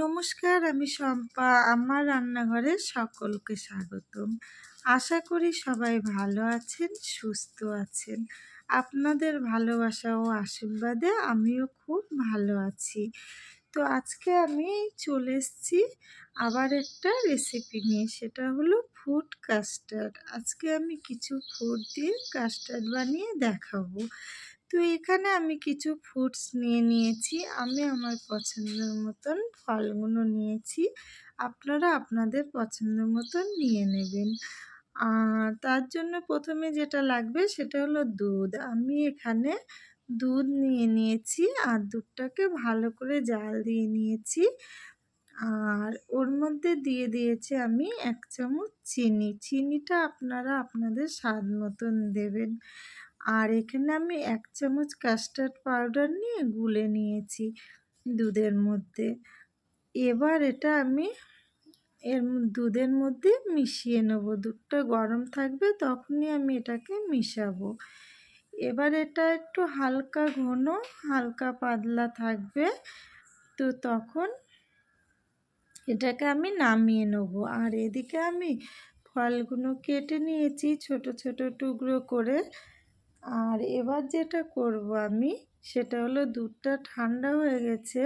নমস্কার, আমি শম্পা। আমার রান্নাঘরে সকলকে স্বাগতম। আশা করি সবাই ভালো আছেন, সুস্থ আছেন। আপনাদের ভালোবাসা ও আশীর্বাদে আমিও খুব ভালো আছি। তো আজকে আমি চলে এসেছি আবার একটা রেসিপি নিয়ে, সেটা হলো ফুড কাস্টার্ড আজকে আমি কিছু ফুড দিয়ে কাস্টার্ড বানিয়ে দেখাবো। তো এখানে আমি কিছু ফ্রুটস নিয়ে নিয়েছি। আমি আমার পছন্দের মতন ফলগুলো নিয়েছি। আপনারা আপনাদের পছন্দের মতন নিয়ে নেবেন। তার জন্য প্রথমে যেটা লাগবে সেটা হলো দুধ। আমি এখানে দুধ নিয়ে নিয়েছি আর দুধটাকে ভালো করে জাল দিয়ে নিয়েছি। আর ওর মধ্যে দিয়ে দিয়েছি আমি এক চামচ চিনি। চিনিটা আপনারা আপনাদের স্বাদ মতন দেবেন। আর এখানে আমি এক চামচ কাস্টার্ড পাউডার নিয়ে গুলে নিয়েছি দুধের মধ্যে। এবার এটা আমি এর দুধের মধ্যে মিশিয়ে নেব। দুধটা গরম থাকবে তখনই আমি এটাকে মিশাবো। এবার এটা একটু হালকা ঘন, হালকা পাতলা থাকবে তো তখন এটাকে আমি নামিয়ে নেব। আর এদিকে আমি ফলগুলো কেটে নিয়েছি ছোট ছোট টুকরো করে। আর এবার যেটা করব আমি, সেটা হলো দুধটা ঠান্ডা হয়ে গেছে,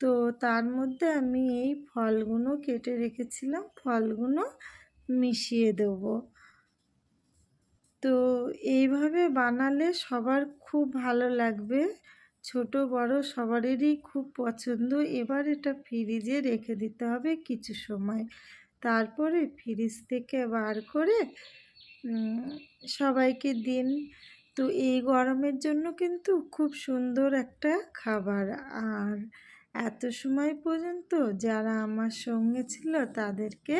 তো তার মধ্যে আমি এই ফলগুলো কেটে রেখেছিলাম, ফলগুলো মিশিয়ে দেব। তো এইভাবে বানালে সবার খুব ভালো লাগবে, ছোট বড় সবারই খুব পছন্দ। এবার এটা ফ্রিজে রেখে দিতে হবে কিছু সময়। তারপরে ফ্রিজ থেকে বার করে সবাইকে দিন। তো এই গরমের জন্য কিন্তু খুব সুন্দর একটা খাবার। আর এত সময় পর্যন্ত যারা আমার সঙ্গে ছিল তাদেরকে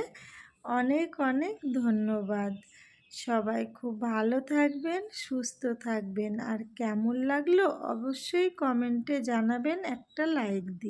অনেক অনেক ধন্যবাদ। সবাই খুব ভালো থাকবেন, সুস্থ থাকবেন। আর কেমন লাগল অবশ্যই কমেন্টে জানাবেন একটা লাইক দিয়ে।